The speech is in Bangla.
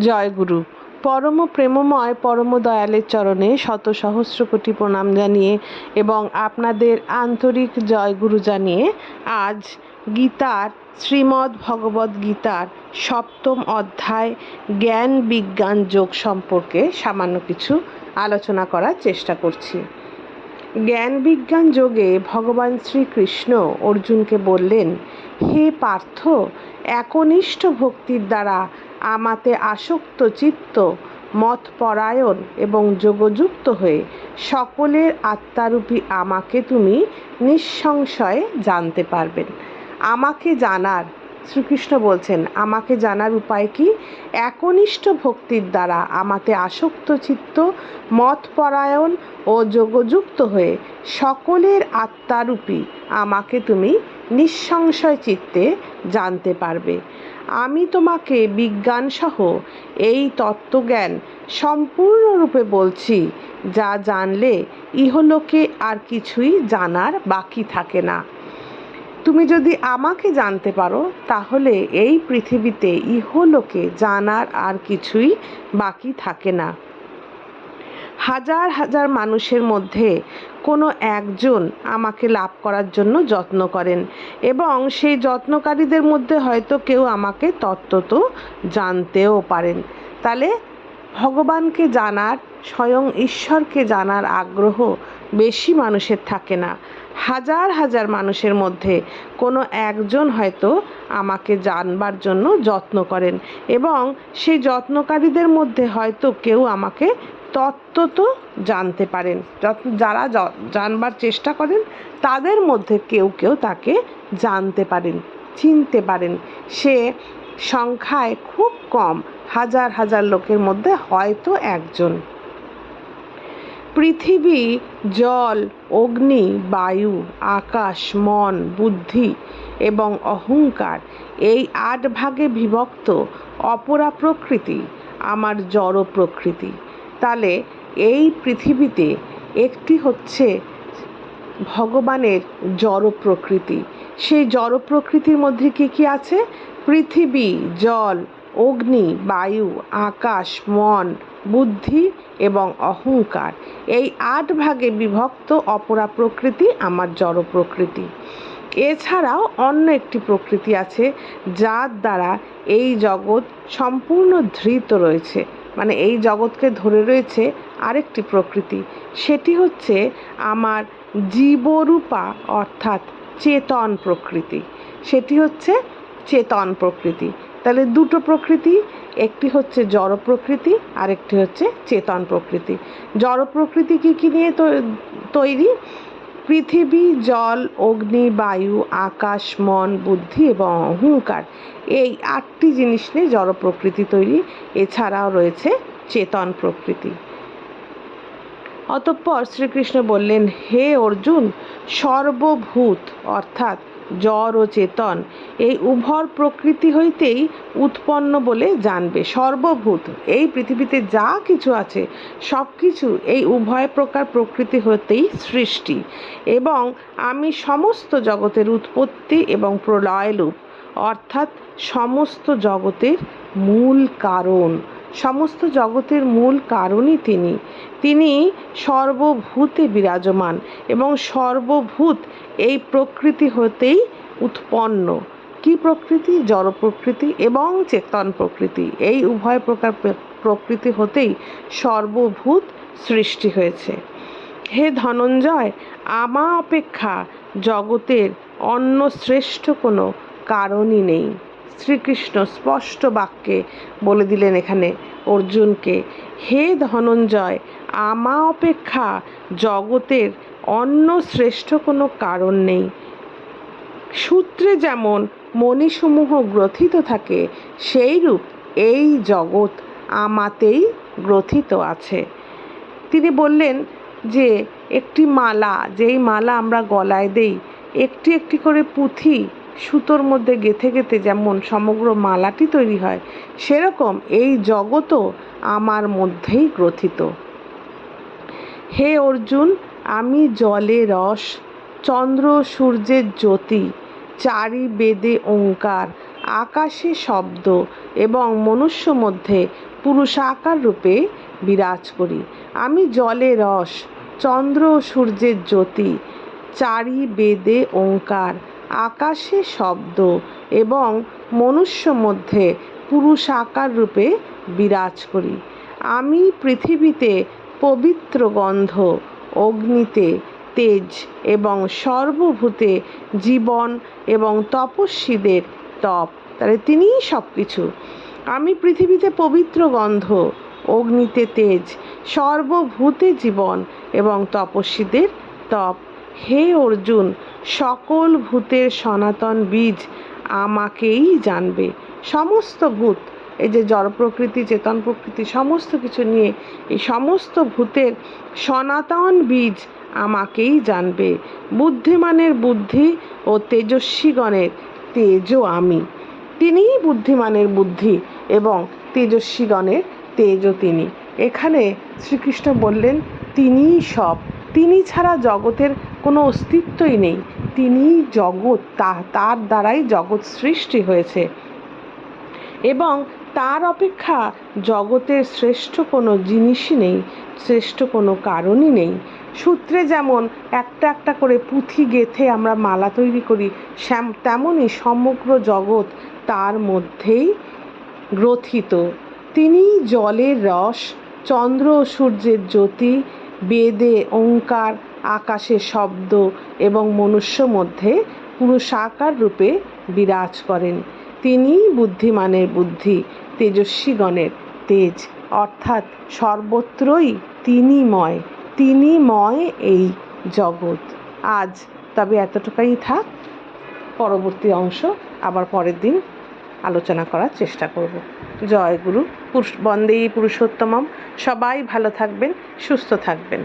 জয়গুরু। পরম প্রেমময়, পরম দয়ালের চরণে শত সহস্র কোটি প্রণাম জানিয়ে এবং আপনাদের আন্তরিক জয়গুরু জানিয়ে আজ গীতার শ্রীমদ্ ভগবদ্ গীতার সপ্তম অধ্যায় জ্ঞান বিজ্ঞান যোগ সম্পর্কে সামান্য কিছু আলোচনা করার চেষ্টা করছি। জ্ঞান বিজ্ঞান যোগে ভগবান শ্রীকৃষ্ণ অর্জুনকে বললেন, হে পার্থ, একনিষ্ঠ ভক্তির দ্বারা আমাতে আসক্ত চিত্ত মতপরায়ণ এবং যোগযুক্ত হয়ে সকলের আত্মারূপী আমাকে তুমি নিঃসংশয়ে জানতে পারবেন। আমাকে জানার, শ্রীকৃষ্ণ বলছেন, আমাকে জানার উপায় কি? একনিষ্ঠ ভক্তির দ্বারা আমাতে আসক্ত চিত্ত মতপরায়ণ ও যোগযুক্ত হয়ে সকলের আত্মারূপী আমাকে তুমি নিঃসংশয় চিত্তে জানতে পারবে। আমি তোমাকে বিজ্ঞানসহ এই তত্ত্বজ্ঞান সম্পূর্ণরূপে বলছি, যা জানলে ইহলোকে আর কিছুই জানার বাকি থাকে না। তুমি যদি আমাকে জানতে পারো, তাহলে এই পৃথিবীতে ইহলোকে জানার আর কিছুই বাকি থাকে না। হাজার হাজার মানুষের মধ্যে কোনো একজন আমাকে লাভ করার জন্য যত্ন করেন এবং সেই যত্নকারীদের মধ্যে হয়তো কেউ আমাকে তত্ত্বত জানতেও পারেন। তাহলে ভগবানকে জানার, স্বয়ং ঈশ্বরকে জানার আগ্রহ বেশি মানুষের থাকে না। হাজার হাজার মানুষের মধ্যে কোনো একজন হয়তো আমাকে জানবার জন্য যত্ন করেন এবং সেই যত্নকারীদের মধ্যে হয়তো কেউ আমাকে তত্ত্বত জানতে পারেন। যারা জানবার চেষ্টা করেন, তাদের মধ্যে কেউ কেউ তাকে জানতে পারেন, চিনতে পারেন। সে সংখ্যায় খুব কম, হাজার হাজার লোকের মধ্যে হয়তো একজন। পৃথিবী, জল, অগ্নি, বায়ু, আকাশ, মন, বুদ্ধি এবং অহংকার এই আট ভাগে বিভক্ত, অপরা প্রকৃতি, আমার জড় প্রকৃতি। তাহলে এই পৃথিবীতে একটি হচ্ছে ভগবানের জড় প্রকৃতি। সেই জড় প্রকৃতির মধ্যে কী কী আছে? পৃথিবী, জল, অগ্নি, বায়ু, আকাশ, মন, বুদ্ধি এবং অহংকার। এই আট ভাগে বিভক্ত অপরা প্রকৃতি আমার জড় প্রকৃতি। এছাড়াও অন্য একটি প্রকৃতি আছে যার দ্বারা এই জগৎ সম্পূর্ণ ধৃত রয়েছে। মানে এই জগৎকে ধরে রয়েছে আরেকটি প্রকৃতি। সেটি হচ্ছে আমার জীবরূপা, অর্থাৎ চেতন প্রকৃতি। সেটি হচ্ছে চেতন প্রকৃতি। তাহলে দুটো প্রকৃতি, একটি হচ্ছে জড় প্রকৃতি আর একটি হচ্ছে চেতন প্রকৃতি। জড় প্রকৃতি কী কী নিয়ে তৈরি? পৃথিবী, জল, অগ্নি, বায়ু, আকাশ, মন, বুদ্ধি এবং অহংকার এই আটটি জিনিস নিয়ে জড় প্রকৃতি তৈরি। এছাড়াও রয়েছে চেতন প্রকৃতি। অতঃপর শ্রীকৃষ্ণ বললেন, হে অর্জুন, সর্বভূত, অর্থাৎ জড় ও চেতন, এই উভর প্রকৃতি হইতেই উৎপন্ন বলে জানবে। সর্বভূত, এই পৃথিবীতে যা কিছু আছে সব কিছু এই উভয় প্রকার প্রকৃতি হতেই সৃষ্টি এবং আমি সমস্ত জগতের উৎপত্তি এবং প্রলয়রূপ, অর্থাৎ সমস্ত জগতের মূল কারণ। সমস্ত জগতের মূল কারণই তিনি। তিনি সর্বভূতে বিরাজমান এবং সর্বভূত এই প্রকৃতি হতেই উৎপন্ন। কি প্রকৃতি? জড় প্রকৃতি এবং চেতন প্রকৃতি। এই উভয় প্রকার প্রকৃতি হতেই সর্বভূত সৃষ্টি হয়েছে। হে ধনঞ্জয়, আমা অপেক্ষা জগতের অন্য শ্রেষ্ঠ কোনো কারণই নেই। শ্রীকৃষ্ণ স্পষ্ট বাক্যে বলে দিলেন এখানে অর্জুনকে, হে ধনঞ্জয়, আমা অপেক্ষা জগতের অন্য শ্রেষ্ঠ কোনো কারণ নেই। সূত্রে যেমন মণিসমূহ গ্রথিত থাকে, সেইরূপ এই জগৎ আমাতেই গ্রথিত আছে। তিনি বললেন যে, একটি মালা, যেই মালা আমরা গলায় দেই, একটি একটি করে পুঁথি সুতোর মধ্যে গেঁথে গেঁথে যেমন সমগ্র মালাটি তৈরি হয়, সেরকম এই জগতও আমার মধ্যেই গ্রথিত। হে অর্জুন, আমি জলে রস, চন্দ্র সূর্যের জ্যোতি চারি বেদে ওঙ্কার, আকাশে শব্দ এবং মনুষ্য মধ্যে পুরুষাকার রূপে বিরাজ করি। আমি জলে রস, চন্দ্র সূর্যের জ্যোতি চারি বেদে ওঙ্কার আকাশে শব্দ এবং মনুষ্য মধ্যে পুরুষ আকার রূপে বিরাজ করি। আমি পৃথিবীতে পবিত্র গন্ধ, অগ্নিতে তেজ এবং সর্বভূতে জীবন এবং তপস্বীদের তপ, তাহলে তিনিই সব কিছু আমি পৃথিবীতে পবিত্র গন্ধ, অগ্নিতে তেজ, সর্বভূতে জীবন এবং তপস্বীদের তপ। হে অর্জুন, সকল ভূতের সনাতন বীজ আমাকেই জানবে। সমস্ত ভূত, এই যে জড় প্রকৃতি, চেতন প্রকৃতি, সমস্ত কিছু নিয়ে এই সমস্ত ভূতের সনাতন বীজ আমাকেই জানবে। বুদ্ধিমানের বুদ্ধি ও তেজস্বীগণের তেজও আমি। তিনিই বুদ্ধিমানের বুদ্ধি এবং তেজস্বীগণের তেজও তিনি। এখানে শ্রীকৃষ্ণ বললেন, তিনিই সব। তিনি ছাড়া জগতের কোনো অস্তিত্বই নেই। তিনিই জগৎ, তা, তার দ্বারাই জগৎ সৃষ্টি হয়েছে। এবং তার অপেক্ষা জগতের শ্রেষ্ঠ কোনো জিনিসই নেই, শ্রেষ্ঠ কোনো কারণই নেই। সূত্রে যেমন একটা একটা করে পুঁথি গেথে আমরা মালা তৈরি করি, শ্যাম, তেমনই সমগ্র জগৎ তার মধ্যেই গ্রথিত। তিনি জলের রস, চন্দ্র ও সূর্যের জ্যোতি, বেদে, ওঙ্কার আকাশে শব্দ এবং মনুষ্য মধ্যে পুরুষাকার রূপে বিরাজ করেন। তিনিই বুদ্ধিমানের বুদ্ধি, তেজস্বীগণের তেজ। অর্থাৎ সর্বত্রই তিনিময় তিনিময় এই জগৎ। আজ তবে এতটুকুই থাক। পরবর্তী অংশ আবার পরের দিন আলোচনা করার চেষ্টা করব। জয় গুরু, পুরুষ, বন্দে পুরুষোত্তমম। সবাই ভালো থাকবেন, সুস্থ থাকবেন।